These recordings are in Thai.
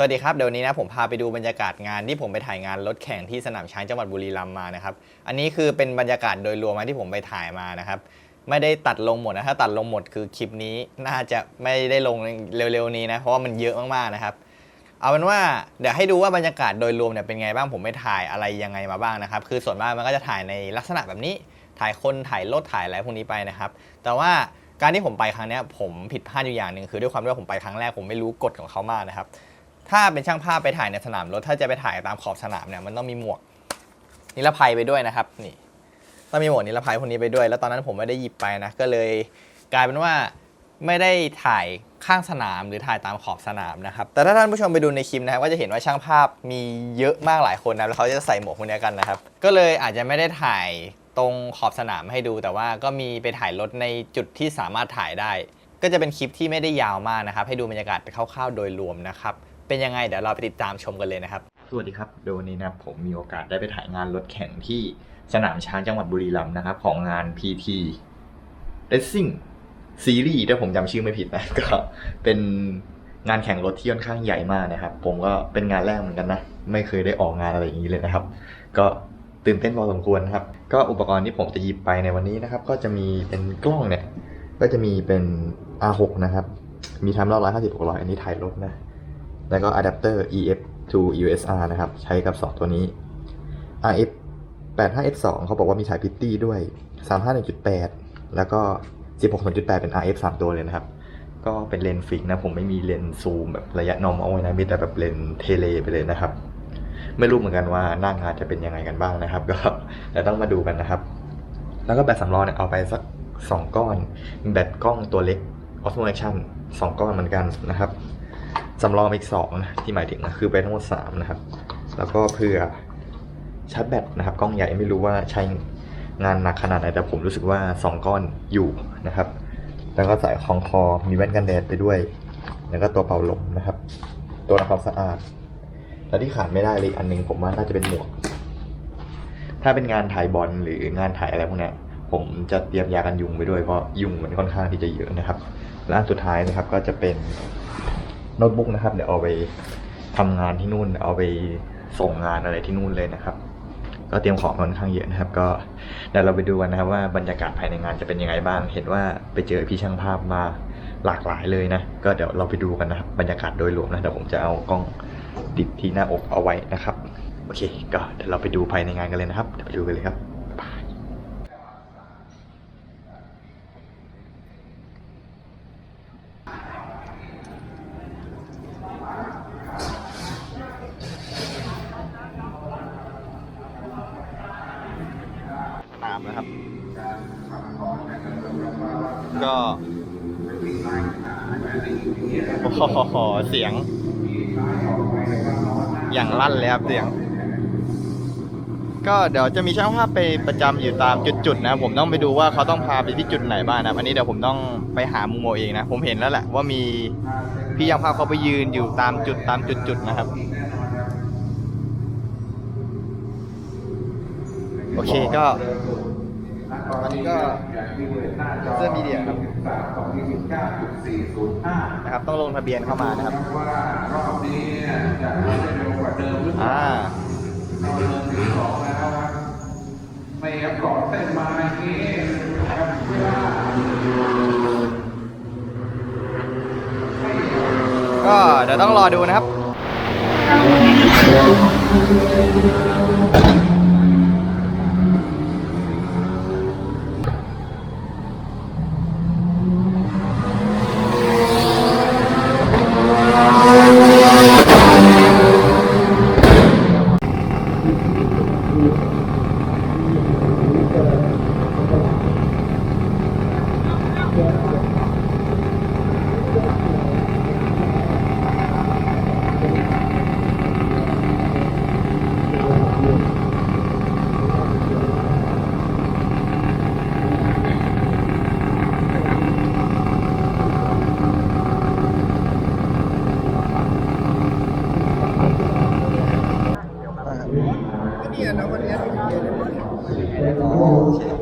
สวัสดีครับเดี๋ยวนี้นะผมพาไปดูบรรยากาศงานที่ผมไปถ่ายงานรถแข่งที่สนามช้างจังหวัดบุรีรัมย์มานะครับอันนี้คือเป็นบรรยากาศโดยรวมที่ผมไปถ่ายมานะครับไม่ได้ตัดลงหมดนะถ้าตัดลงหมดคือคลิปนี้น่าจะไม่ได้ลงเร็วๆนี้นะเพราะว่ามันเยอะมากๆนะครับ เอาเป็นว่าเดี๋ยวให้ดูว่าบรรยากาศโดยรวมเนี่ยเป็นไงบ้างผมไปถ่ายอะไรยังไงมาบ้างนะครับ คือส่วนมากมันก็จะถ่ายในลักษณะแบบนี้ถ่ายคนถ่ายรถถ่ายอะไรพวกนี้ไปนะครับ แต่ว่าการที่ผมไปครั้งนี้ผมผิดพลาดอยู่อย่างหนึ่งคือด้วยความที่ว่าผมไปครั้งแรกผมไม่รู้กฎของเขามากนะครับ ถ้าเป็นช่างภาพไปถ่ายในสนามรถ ถ้าจะไปถ่ายตามขอบสนามเนี่ยมันต้องมีหมวกนิรภัยไปด้วยนะครับ นี่ต้องมีหมวกนิรภัยพวกนี้ไปด้วย แล้วตอนนั้นผมไม่ได้หยิบไปนะก็เลยกลายเป็นว่าไม่ได้ถ่ายข้างสนามหรือถ่ายตามขอบสนามนะครับ แต่ถ้าท่านผู้ชมไปดูในคลิปนะครับก็จะเห็นว่าช่างภาพมีเยอะมากหลายคนนะแล้วเขาจะใส่หมวกพวกนี้กันนะครับ ก็เลยอาจจะไม่ได้ถ่ายตรงขอบสนามให้ดู แต่ว่าก็มีไปถ่ายรถในจุดที่สามารถถ่ายได้ ก็จะเป็นคลิปที่ไม่ได้ยาวมากนะครับ ให้ดูบรรยากาศคร่าวๆโดยรวมนะครับ เป็นยังไงเดี๋ยวเราไปติดตามชมกันเลยนะครับ สวัสดีครับโดยวันนี้นะผมมีโอกาสได้ไปถ่ายงานรถแข่งที่สนามช้างจังหวัดบุรีรัมย์นะครับ ของงาน PT Racing Series ถ้าผมจำชื่อไม่ผิดนะ ก็เป็นงานแข่งรถที่ค่อนข้างใหญ่มากนะครับ ผมก็เป็นงานแรกเหมือนกันนะ ไม่เคยได้ออกงานอะไรอย่างนี้เลยนะครับ ก็ตื่นเต้นพอสมควรครับ ก็อุปกรณ์ที่ผมจะหยิบไปในวันนี้นะครับ ก็จะมีเป็นกล้องเนี่ย ก็จะมีเป็น R6 นะครับ มีทำรอบร้อยห้าสิบหกร้อยอันนี้ถ่ายรถนะ แล้วก็อะแดปเตอร์ EF to USR นะครับ ใช้กับ 2 ตัวนี้ RF 85 F2 เขาบอกว่ามีฉายพิตตี้ด้วย 35.8แล้วก็ 16 0.8เป็น RF 3 ตัวเลยนะครับ ก็เป็นเลนส์ฟิกนะ ผมไม่มีเลนส์ซูมแบบระยะ normal นะ มีแต่แบบเลนส์เทเลไปเลยนะครับ ไม่รู้เหมือนกันว่าหน้างานจะเป็นยังไงกันบ้างนะครับ ก็เดี๋ยวต้องมาดูกันนะครับ แล้วก็แบตสำรองเนี่ยเอาไปสัก 2 ก้อน แบตกล้องตัวเล็ก Osmo Action 2 ก้อนเหมือนกันนะครับ สำรองอีกสองนะที่หมายถึงนะคือไปทั้งหมดสามนะครับ แล้วก็เพื่อชาร์จแบตนะครับ กล้องใหญ่ไม่รู้ว่าใช้งานหนักขนาดไหนแต่ผมรู้สึกว่าสองก้อนอยู่นะครับ แล้วก็ใส่ของคอมีแว่นกันแดดไปด้วย แล้วก็ตัวเป่าลมนะครับ ตัวทำความสะอาด แล้วที่ขาดไม่ได้เลยอีกอันหนึงผมว่าน่าจะเป็นหมวก ถ้าเป็นงานถ่ายบอลหรืองานถ่ายอะไรพวกเนี้ยผมจะเตรียมยากันยุงไปด้วยเพราะยุงมันค่อนข้างที่จะเยอะนะครับ และอันสุดท้ายนะครับก็จะเป็น โน้ตบุ๊กนะครับ เดี๋ยวเอาไปทำงานที่นู่น เอาไปส่งงานอะไรที่นู่นเลยนะครับ ก็เตรียมของค่อนข้างเยอะนะครับ ก็เดี๋ยวเราไปดูกันนะครับ ว่าบรรยากาศภายในงานจะเป็นยังไงบ้าง เห็นว่าไปเจอพี่ช่างภาพมาหลากหลายเลยนะ ก็เดี๋ยวเราไปดูกันนะครับบรรยากาศโดยรวมนะเดี๋ยวผมจะเอากล้องติดที่หน้าอกเอาไว้นะครับ โอเค ก็เดี๋ยวเราไปดูภายในงานกันเลยนะครับเดี๋ยวไปดูกันเลยครับ งลั่นเลยครับเสียง ก็เดี๋ยวจะมีช่างภาพไปประจำอยู่ตามจุดๆนะ ผมต้องไปดูว่าเขาต้องพาไปที่จุดไหนบ้างนะอันนี้เดี๋ยวผมต้องไปหามุมโมเองนะ ผมเห็นแล้วแหละว่ามีพี่ช่างภาพเขาไปยืนอยู่ตามจุดตามจุดๆนะครับโอเคก็อันนี้ก็เสื้อมีเดียครับนะครับ ต้องลงทะเบียนเข้ามานะครับ อ่าไม่ครับก่อนเต้นมาอย่างนี้ครับเวลาก็เดี๋ยวต้องรอดูนะครับ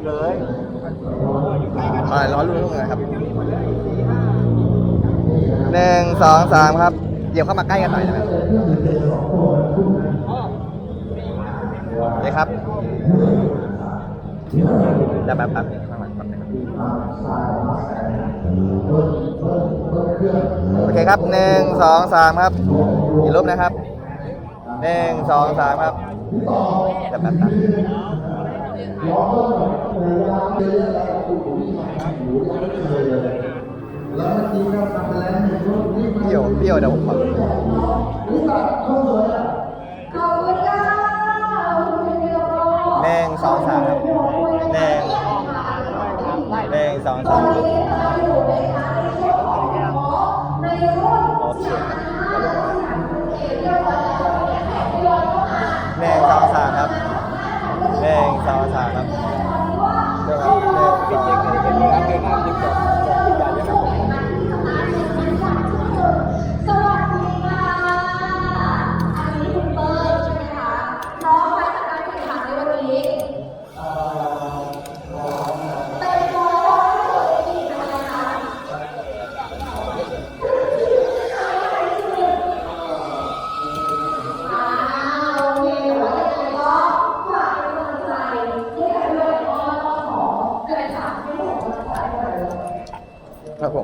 เลยอ่าร้อนรุ่นเท่าไหร่ครับหนึ่งสองสามครับ ดี๋ยว เข้ามาใกล้กันหน่อยได้ไหมเลยครับเดี๋ยวแป๊บแป๊บข้างหลังแป๊บนึงโอเคครับหนึ่งสองสามครับอีกรูปนะครับหนึ่งสองสามครับเดี๋ยวแป๊บแป๊บพี่โยพี่โยเดี๋ยวผมขอขอบคุณค่ะคุณ เดียวหนึ่งสองสามครับหนึ่งหนึ่งสองสามตอนนี้เราอยู่ในคะในช่วงของในรุ่นโอเบี้ยแล้วเนี่ยแขกทยอยเข้ามาหนึ่งสองสามครับหนึ่งสองสามครับเดี๋ยวครับหนึ่งสองสาม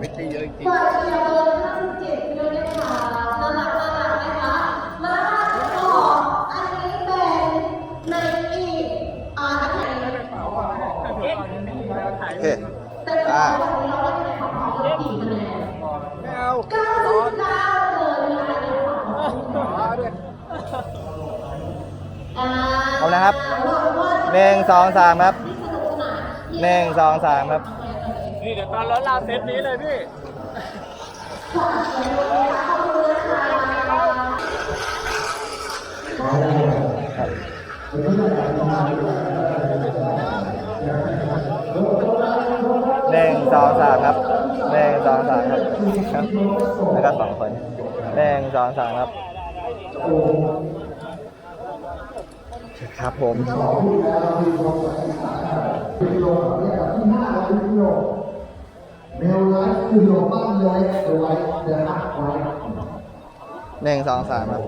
ป็นในอีกอ่านักแข่งโอเคแต่ว่าอ่าวันนี้เราได้คะแนนของเขากี่คะแนน99เลยนะคะอ่าเอานะครับหนึ่งสองสามครับหนึ่งสองสามครับนี่เดี๋ยว ตอนรถลาเซตนี้เลยพี่หนึ่งสองสามครับหนึ่งสองสามครับครับแล้วก็สองคนหนึ่งสองสามครับครับผม แนวไลฟ์คือโลบ้านไลฟ์ไลฟ์เดอะฮักไลฟ์หนึ่งสองสามครับ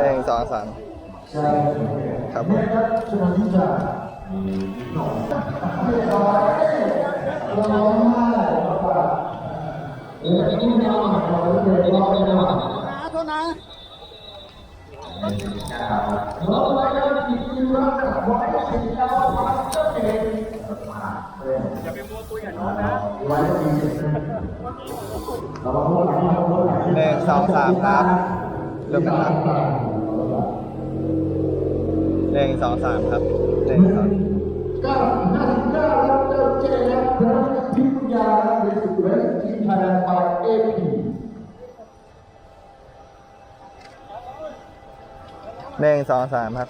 หนึ่งสองสามครับผมครับชนะทิชาเรามากครับเออที่ไม่เอาหน่อ มัวคุยกับน้องนะไว้ดีเราพูดหลังเราพูดหลังหนึ่งสองสามครับเริ่มนะครับหนึ่งสองสามครับหนึ่งสองเก้าห้าสิบเก้าแล้วเจ้าเจและพระพิมยาในสุดเวสทีมไทยแลนด์ไฟเอพีหนึ่งสองสามครับ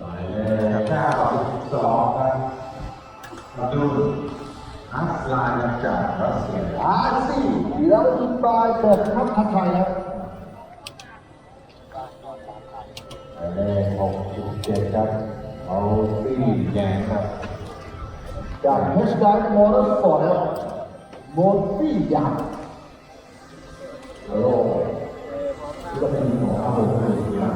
หมายเลขเก้าสิบสองครับมาดู อัสลานจากรัสเซียอาซีแล้วอินบายเปิดครับทักทายครับหมายเลขหกสิบเจ็ดครับเอาซี่แดงครับจากเฮสไดมอเตอร์สปอร์ตครับโมซี่ยางโลก็เป็นของอาบุรีนะ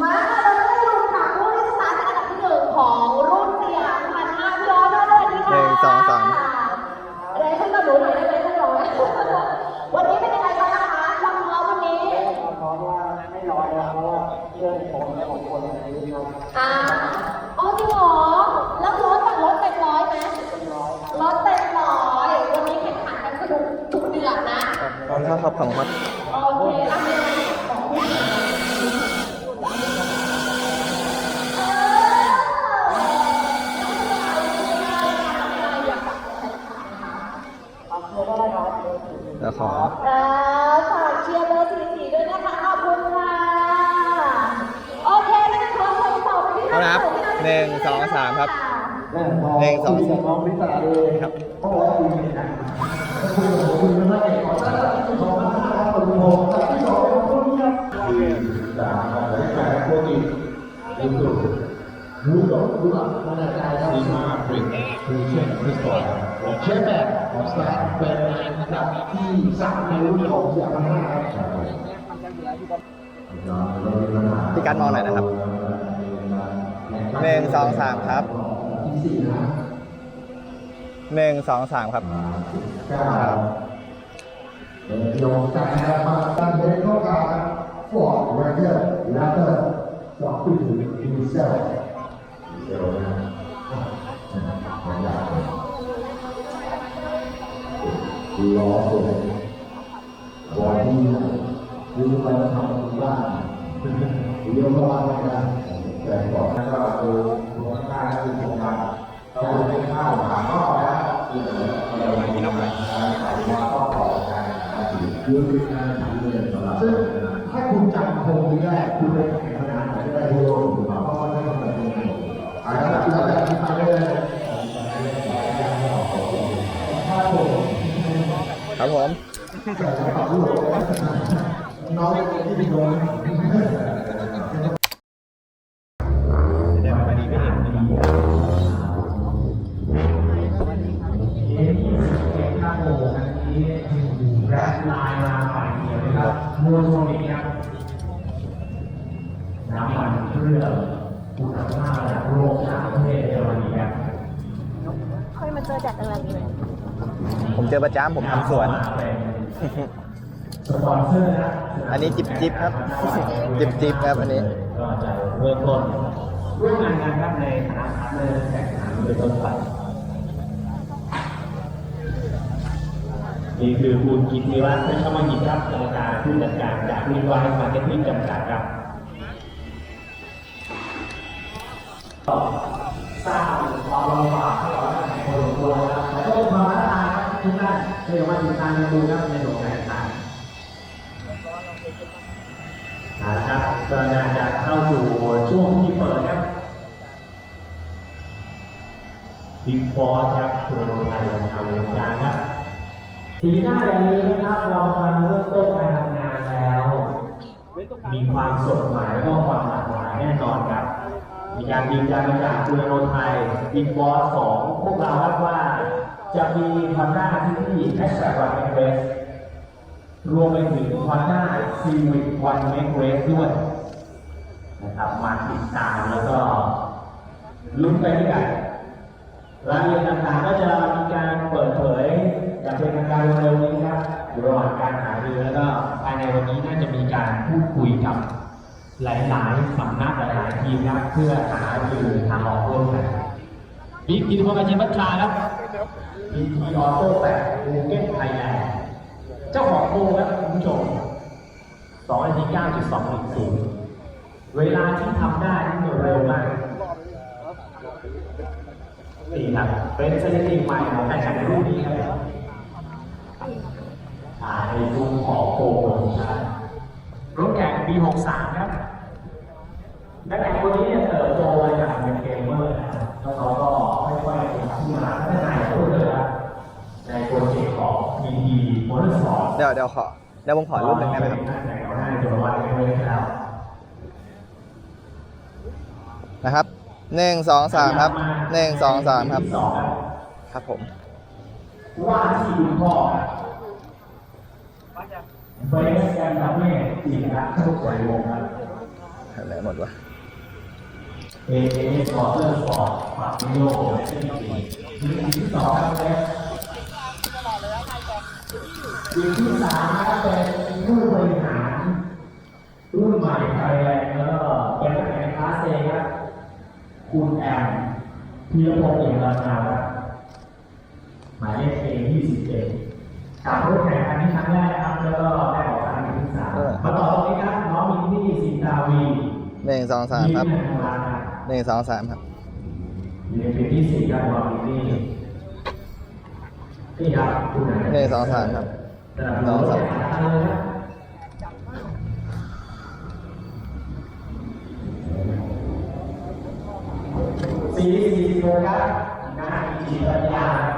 มาค่ะเราได้ลุ้นค่ะผู้ที่ชนะอันดับที่หนึ่งของรุ่นสยามพันห้าพี่ร้อนมาเลยดีค่ะ หนึ่งสองสาม อะไรขึ้นกับหนูหน่อยได้ไหมท่านรองวันนี้เป็นยังไงบ้างนะคะความพร้อมวันนี้ เพราะว่าไม่น้อยนะเพราะว่าเพื่อนผมของคนนี้ครับ อ่าอ๋อจริงเหรอแล้วรถแต่รถเต็มร้อยไหมรถเต็มร้อยวันนี้แข่งขันกันสนุกทุกเดือนนะ ขอบคุณครับขอบคุณครับ โอเคอะเป็นยังไงของคุณเออ เดี๋ยวขอ เอ่อฝากเชียร์เบอร์สี่สี่ด้วยนะคะ ขอบคุณค่ะ โอเคแล้วจะขอส่งต่อไปที่ เอาละครับหนึ่งสองสามครับ หนึ่งสองสาม น้องลิซ่าเลย ครับ เพราะว่าคุณนะคุณคุณไม่ได้ขอต้อนรับที่สองนะครับคุณโมที่สองของคุณครับสามของรายการโคกิคุณสุ รู้ดอกรู้หลักมาจากใจครับซีมาบริกคือเช่นที่สองเชฟแบบของสแตนเป็นอันดับที่สามในรุ่นของอย่ามาฮ่าครับพี่การมองหน่อยนะครับหนึ่งสองสามครับหนึ่งสองสามครับเก้าเดินโยงกันนะครับมาตั้งเดินข้ามารฟอร์ดแรเกอร์แล้วก็ ฟอร์ดขึ้นถึงดีเซลดีเซลนะล้อเลยบอดี้ดูไปทำบ้านเดี๋ยวมาบ้านกันแต่ก่อนก็ดูหัวข้าคือโครงการเราไม่ข้าวหาข้าวนะเราไม่กินอะไรขายมาข้าวต่อกันคือเป็นการทำเงินซึ่งถ้าคุณจำโครงนี้ได้คุณไปแข่ง คิดไปได้เลยครับผมน้องที่เป็นโดนน้ ประจำผมทำสวนสปอนเซอร์นะอันนี้จิบจิบครับ จิบจิบครับอันนี้ก็จะเริ่มต้นร่วมงานกันครับในฐานะพาร์ทเนอร์แข่งขันโดยต้นไปนี่คือคุณกิตติวัฒน์เป็นชมากิจครับกรรมการผู้จัดการจากวินวายมาร์เก็ตติ้งจำกัดครับสร้างความลำบากให้กับนั ทุกท่านก็อย่ามาติดตามกันดูครับในหลวงแข่งนนะครับก็น่าจะเข้าสู่ช่วงที่เปิดครับบิ๊กฟอร์ครับคุณโรไทยทำวงการครับปีหน้าอย่างนี้นะครับเรากำลังเริ่มต้นการทำงานแล้ว มีความสดใหม่และก็ความหลากหลายแน่นอนครับ มีการยืนยันจากคุณโรไทยบิ๊กบอสของพวกเราครับว่า จะมีทำหน้าที่ที่แฮชแท็กวันเมกเรสรวมไปถึงวันหน้าซีวิตวันเมกเรสด้วยนะครับมาติดตามแล้วก็ลุ้นไปด้วยกันรายละเอียดต่างๆก็จะมีการเปิดเผยอย่างเป็นทางการเร็วๆนี้ครับอยู่ระหว่างการหารือแล้วก็ภายในวันนี้น่าจะมีการพูดคุยกับหลายๆสำนักหลายๆทีมครับเพื่อหารือทางออกร่วมกัน บิ๊กอินโฟกัสเชนบัตราครับบีทีออโต้แปดภูเก็ตไทยแลนด์เจ้าของโปรครับคุณผู้ชม2นาที9.210เวลาที่ทำได้นี่เร็วมากนี่ครับเป็นสถิติใหม่ของการแข่งรุ่นนี้ครับอ่าในรุ่นของโปรโมชั่นรถแข่งปี 63 ครับนักแข่งคนนี้เนี่ยเติบโตมาจากเป็นเกมเมอร์นะแล้วเขาก็ ค่อยๆพัฒนาพัฒนาอย่างรวดเร็วครับในโปรเจกต์ของ PT Motorsport เดี๋ยวเดี๋ยวขอเดี๋ยวผมขอรูปหนึ่งได้ไหมครับนักแข่งของห้างจังหวัดเลยแล้วนะครับหนึ่งสองสามครับหนึ่งสองสามครับที่สองครับครับผมว่าที่คุณพ่อครับเบสกันกับแม่จีรักทุกวัยวงครับอะไรหมดวะเอเอสปอร์เตอร์สปอร์ตปรับโยกและ ที่สี่ทีมที่สองครับเบสทีมที่สามครับเป็นผู้บริหารรุ่นใหม่ไทยแลนด์แล้วก็เป็นนักแข่งคลาสเอครับคุณแอมพีรพงศ์เอกราชาครับหมายเลขเอยี่สิบเจ็ดกับรถแข่งคันนี้ครั้งแรกครับแล้วก็ได้ออกครั้งที่สามมาต่อตรงนี้ครับน้องมินนี่สินดาวีหนึ่งสองสามครับทีมงานครับหนึ่งสองสามครับ อยู่ในปีที่สี่ครับน้องมินนี่นี่ครับคุณไหนหนึ่งสองสามครับน้องสามเลยครับสี่สี่สิบหกครับหน้าอีจีปัญญาครับ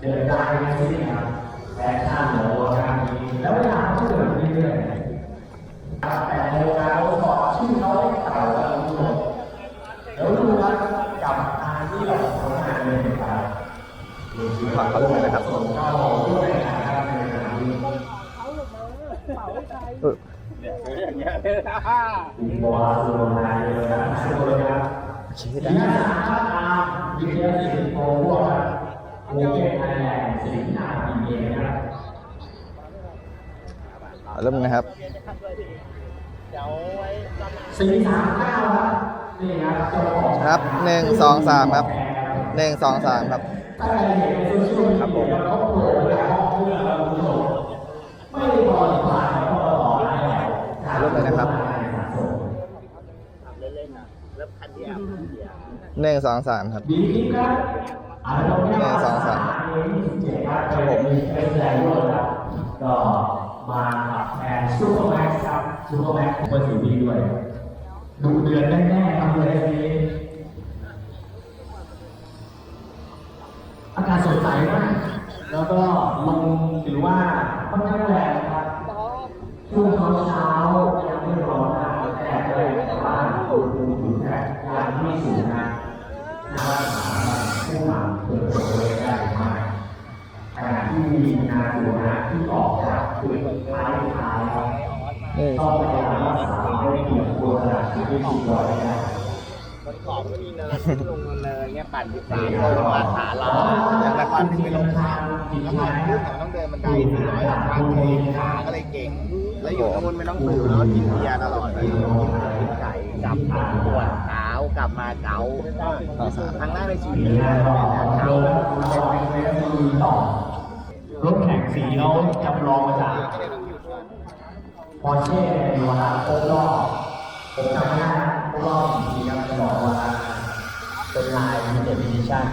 เดินทางไปที่นี่ครับแฟชั่นเหนือโลกานี้แล้วเวลา อาร์มวิทยาศิลป์โพวกครับภูเก็ตไทยแลนด์สิงห์นาทีเอนะครับขอเริ่มนะครับสี่สามเก้าครับนี่ครับเจ้าของครับหนึ่งสองสามครับหนึ่งสองสามครับถ้าใครเห็นโซเชียลมีเดียเขาโผล่จากห้องเครื่องแล้วคุณผู้ชมไม่ได้บอลผ่านแล้วก็ต่อได้แล้วเริ่มเลยนะครับหนึ่งสองสามครับดีคลิปครับอ่าตรงนี้หนึ่งสองสามครับผมมีเป็นรงด้วยครับก็มากับแทนซูเปอร์แม็กซ์ครับซูเปอร์แม็กซ์เปิดสีดีด้วยดูเดือนแน่ๆครับเลยนี้ อากาศสดใสมากแล้วก็ลมถือว่าค่อนข้างแรงนะครับ ช่วงเช้าเช้าๆยังไม่ร้อนนะแต่เลยแต่ว่าอุณหภูมิถึงแต่ยังไม่สูงนะนะครับผู้หลังเปิดเผยได้มากขณะที่มีนาสูนะที่ออกจากจุดท้ายท้ายต้องพยายามรักษาให้เกียรติตัวสถานที่ที่สี่ร้อยได้มัน ขอบก็มีเนินลงเนินเงี้ยปั่นอยู่สามโลมาขาลาอย่างละคนที่ไปลงทางจิตแล้วใจมันขึ้นต้องเดินบันไดสี่ร้อยสามพันเองขาก็เลยเก่ง แล้วอยู่ตรงนู้นไม่ต้องตื่นแล้วกินเบียร์ตลอดเลยกินไก่กลับมาปวดขาวกลับมาเกาครั้งแรกในชีวิตมีเลยาเกาลงลงในมีต่อรถแข่งสีเขาจำลองมาจากพอเช่ในเวลาครบรอบผมจำไม่ได้ รบรอบกี่ปีครับจะบอกว่าเป็นลายมีเดดิชั่น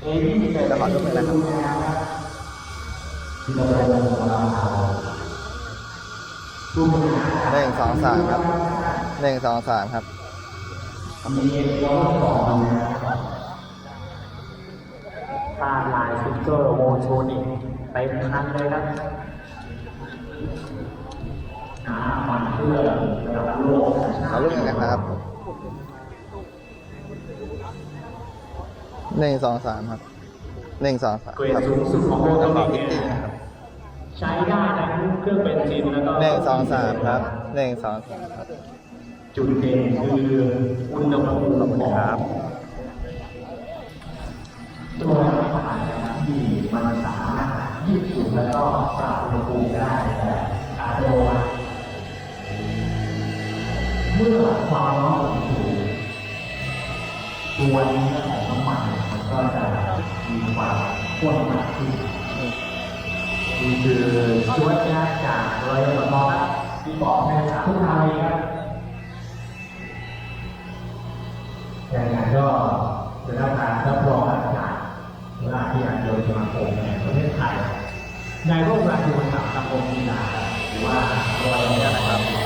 เอวี่เกิดก่อนทุกเวลาครับที่เราลงของเราดูมันหาหนึ่งสองสามครับหนึ่งสองสามครับมีเอกลักษณ์ของนะครับตาลายสติ๊กเกอร์โมโชนิกเต็มคันเลยครับหามัน เพื่อระดับโลกขอรูปหนึ่งนะครับหนึ่งสองสามครับหนึ่งสองสามเกรดครับสูงสุดของโลกแล้วก็ก็พิตตี้นะครับใช้ได้ทั้งเครื่องเบนซินแล้วก็หนึ่งสองสามครับหนึ่งสองสามครับจุดเด่นคืออุณหภูมิของครับตัวอาหารที่มันสามารถยืดหยุ่นแล้วก็ปรับอุณหภูมิได้แบบอัตโนมัติ เมื่อความร้อนสูงตัวนี้ของน้ำมันมันก็จะมีความข้นมากขึ้นนี่คือช่วยแก้จากเลยสมองที่บอกในสามทุกทางเลยครับอย่างนั้นก็จะได้การรับรองมาตรฐานเวลาที่อยากโดยสมาคมแห่งประเทศไทยในรูปแบบอุปถัมภ์สังคมกีฬาหรือว่าโดยนี้นะครับสุดยอดนะฮะเนมีคนหลายเส้นครับ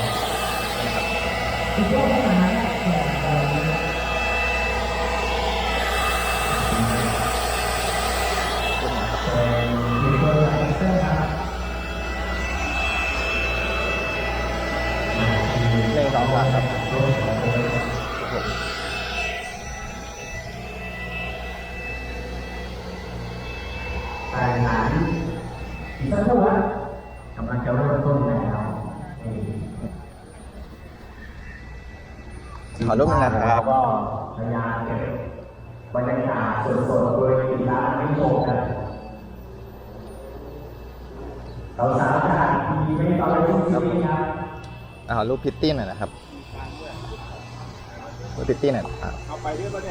หนึ่งสองสามครับการงานอีกสักครู่ครับกำลังจะเริ่มต้นแล้วนี่ ขอรูปหนึ่งนะครับก็พยายามเก็บบรรยากาศสดๆโดยกีฬาไม่โชว์กันเราสาวจากทีไม่ตอนนี้ที่ครับอ่าขอรูปพิตตี้หน่อยนะครับรูปพิตตี้หน่อยนะครับ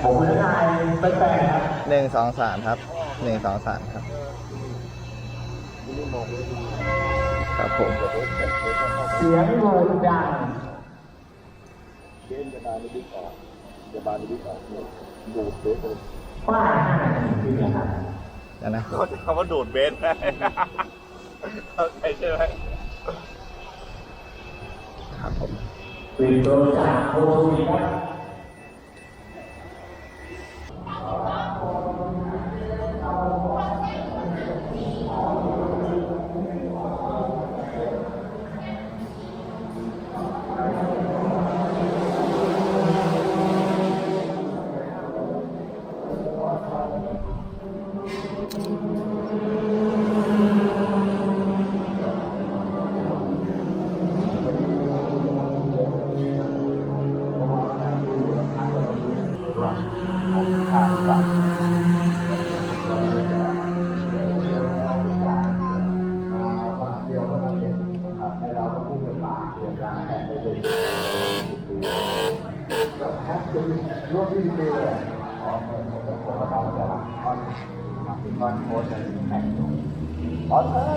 ผมและนายไปแปลครับหนึ่งสองสามครับหนึ่งสองสามครับครับผมเสียงโหด ดังป้าห้านาทีขึ้นนะครับแล้วนะคำว่าโดดเบสเข้าใจใช่ไหมครับผมปิดตัวจากโควิดครับ อ๋อใช่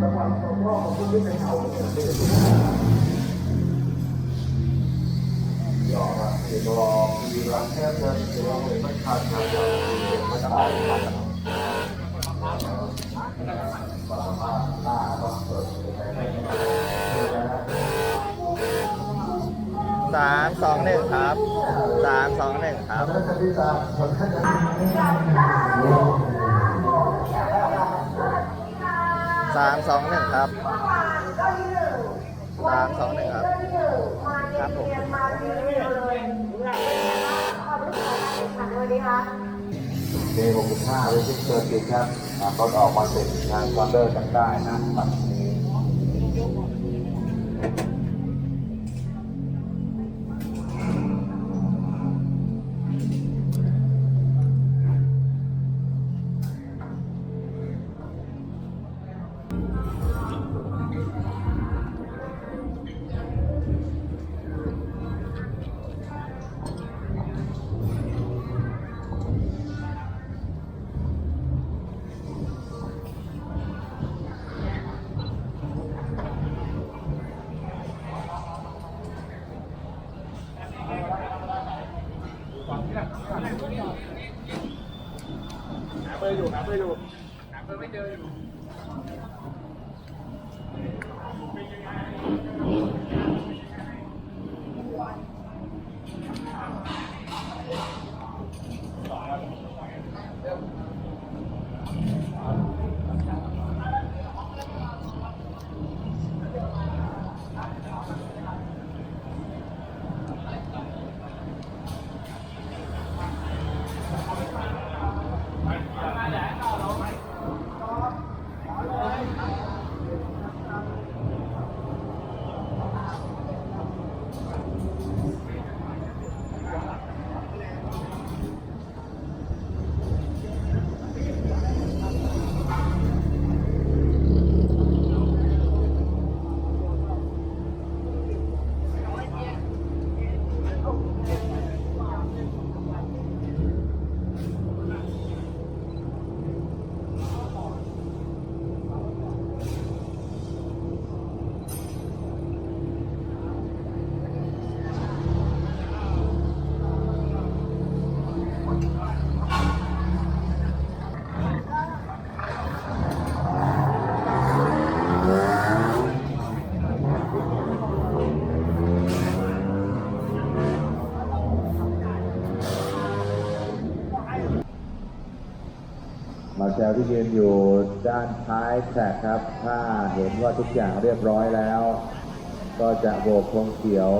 จังหวัดสงพ่อของคุณที่เป็นเขายอมรับเอกรองมีรักแค่เดินเอกรองเลยไม่ขาดงานไม่ขาดงา สามสองหนึ่งครับสามสองหนึ่งครับท่านที่สามท่านที่สามสองหนึ่งครับสามสองหนึ่งครับ ครับผมเดย์หกสิบห้าเลยที่เกิดเหตุครับตอนออกมาเสร็จงานคอนเดอร์กันได้นะ แซวที่ยืนอยู่ด้านท้ายแทร็กครับ ถ้าเห็นว่าทุกอย่างเรียบร้อยแล้ว ก็จะโบกธงเขียว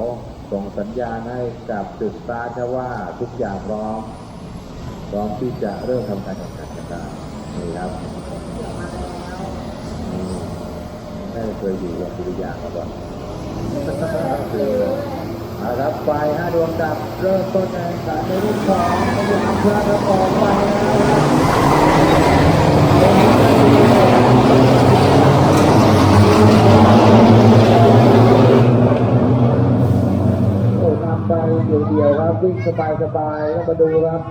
ส่งสัญญาณให้กับจุดสตาร์ทว่าทุกอย่างพร้อมพร้อมที่จะเริ่มทำการแข่งขันกันได้นี่ครับนี่ไม่เคยอยู่กับดุริยางค์มาก่อนคือเอาละครับไฟห้าดวงดับเริ่มต้นการแข่งขันในรุ่นของพยายามพลาดออกไปแล้ วครับโอ้นำไปเดียวๆครับวิ่งสบายๆแล้วมาดูครับ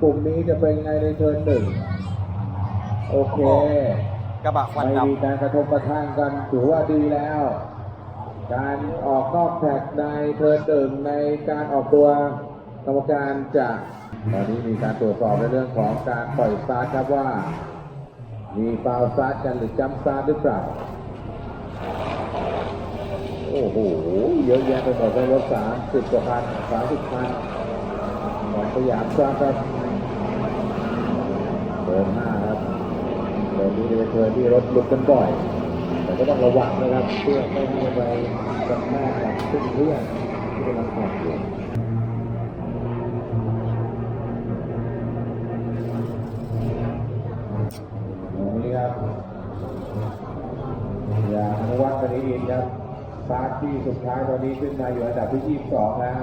กลุ่มนี้จะเป็นไงในเทิร์นหนึ่งโอเคกระบะควันไม่ดมีการกระทบกระทั่งกันถือว่าดีแล้ว การออกนอกแท็กในเทิร์นหนึ่งในการออกตัวกรรมการจะตอนนี้มีการตรวจสอบในเรื่องของการปล่อยสตาร์ทครับว่า มีฟาวล์สตาร์ทกันหรือจัมป์สตาร์ทหรือเปล่า โอ้โห เยอะแยะไปหมดเลยรถสามสิบกว่าพันสามสิบพันของสยามสร้างครับเบอร์ห้าครับเบอร์นี้เป็นเบอร์ที่รถหลุดกันบ่อย แต่ก็ต้องระวังนะครับ เพื่อไม่ให้ไปกระแทกกับซึ่งเพื่อนที่กำลังข่งอยู่ตรงนี้ครับ อย่างอนุวัฒน์ปณิอินครับ ฟาร์ทที่สุดท้ายตอนนี้ขึ้นมาอยู่อันดับที่ 22 แล้ว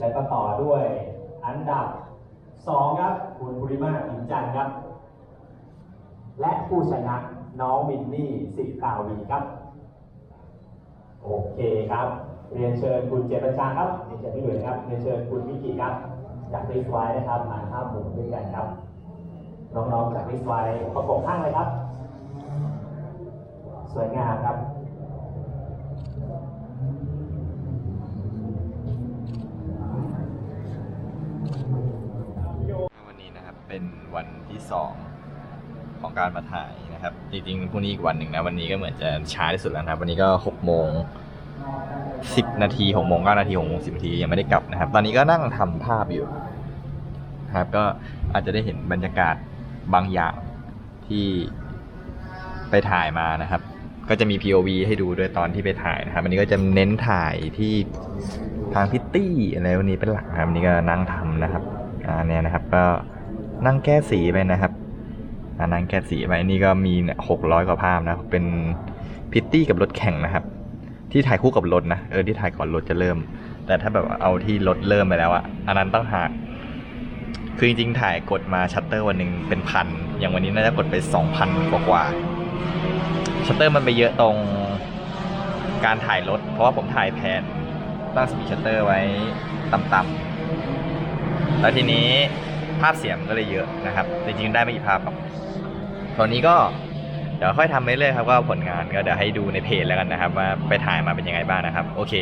และก็ต่อด้วยอันดับสองครับ คุณภูริมาอินจันทร์ครับ และผู้ชนะน้องมินนี่สิกาวีครับ โอเคครับ เรียนเชิญคุณเจปัญชาครับเรียนเชิญพี่หลุยครับ เรียนเชิญคุณมิกิครับ จากริสไว้นะครับมาภาพหมุนด้วยกันครับ น้องๆจากริสไว้ประกบข้างเลยครับ สวยงามครับ วันนี้นะครับ เป็นวันที่สองของการมาถ่ายนะครับ จริงๆพรุ่งนี้อีกวันหนึ่งนะ วันนี้ก็เหมือนจะช้าที่สุดแล้วนะครับ วันนี้ก็หกโมงสิบนาทีหกโมงเก้านาทีหกโมงสิบนาทียังไม่ได้กลับนะครับ ตอนนี้ก็นั่งทำภาพอยู่นะครับ ก็อาจจะได้เห็นบรรยากาศบางอย่างที่ไปถ่ายมานะครับ ก็จะมี POV ให้ดูด้วยตอนที่ไปถ่ายนะครับ อันนี้ก็จะเน้นถ่ายที่ทางพิตตี้อะไรวันนี้เป็นหลักนะครับ อันนี้ก็นั่งทำนะครับ อ่าเนี่ยนะครับ ก็ นั่งแก้สีไปนะครับนั่งแก้สีไปอันนี้ก็มีหกร้อยกว่าภาพนะ เป็นพิตตี้กับรถแข่งนะครับ ที่ถ่ายคู่กับรถนะ เออที่ถ่ายก่อนรถจะเริ่ม แต่ถ้าแบบเอาที่รถเริ่มไปแล้วอะอันนั้นต้องหากคือจริงๆถ่ายกดมาชัตเตอร์วันหนึ่งเป็นพัน อย่างวันนี้น่าจะกดไปสองพันกว่าๆชัตเตอร์มันไปเยอะตรงการถ่ายรถ เพราะว่าผมถ่ายแผนตั้งสปีดชัตเตอร์ไว้ต่ำๆแล้วทีนี้ ภาพเสียงก็เลยเยอะนะครับ จริงๆได้ไม่กี่ภาพหรอกตอนนี้ก็เดี๋ยวค่อยทำไปเรื่อยครับก็ผลงานก็เดี๋ยวให้ดูในเพจแล้วกันนะครับว่าไปถ่ายมาเป็นยังไงบ้างนะครับ โอเค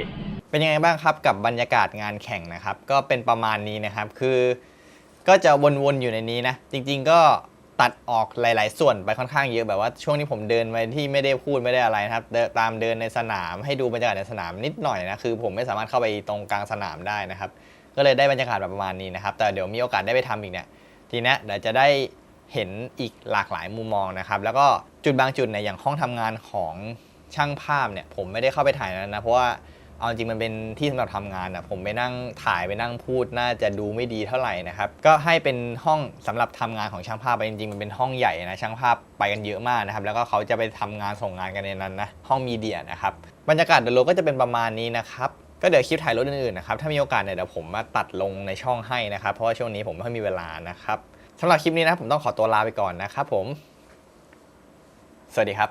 เป็นยังไงบ้างครับกับบรรยากาศงานแข่งนะครับ ก็เป็นประมาณนี้นะครับคือก็จะวนๆอยู่ในนี้นะ จริง ๆ ก็ตัดออกหลาย ๆ ส่วนไปค่อนข้างเยอะแบบว่าช่วงที่ผมเดินไปที่ไม่ได้พูดไม่ได้อะไรนะครับตามเดินในสนามให้ดูบรรยากาศในสนามนิดหน่อยนะคือ ผมไม่สามารถเข้าไปตรงกลางสนามได้นะครับ ก็เลยได้บรรยากาศแบบประมาณนี้นะครับ แต่เดี๋ยวมีโอกาสได้ไปทำอีกเนี่ยทีเนี้ยเดี๋ยวจะได้เห็นอีกหลากหลายมุมมองนะครับ แล้วก็จุดบางจุดเนี่ยอย่างห้องทำงานของช่างภาพเนี่ยผมไม่ได้เข้าไปถ่ายนั้นนะ เพราะว่าเอาจริงมันเป็นที่สำหรับทำงานอะผมไปนั่งถ่ายไปนั่งพูดน่าจะดูไม่ดีเท่าไหร่นะครับ ก็ให้เป็นห้องสำหรับทำงานของช่างภาพไปจริงๆมันเป็นห้องใหญ่นะช่างภาพไปกันเยอะมากนะครับ แล้วก็เขาจะไปทำงานส่งงานกันในนั้นนะห้องมีเดียนะครับบรรยากาศโดยรวมก็จะเป็นประมาณนี้นะครับ ก็เดี๋ยวคลิปถ่ายรถอื่นๆนะครับ ถ้ามีโอกาสเนี่ยเดี๋ยวผมมาตัดลงในช่องให้นะครับ เพราะว่าช่วงนี้ผมไม่ค่อยมีเวลานะครับสำหรับคลิปนี้นะผมต้องขอตัวลาไปก่อนนะครับผม สวัสดีครับ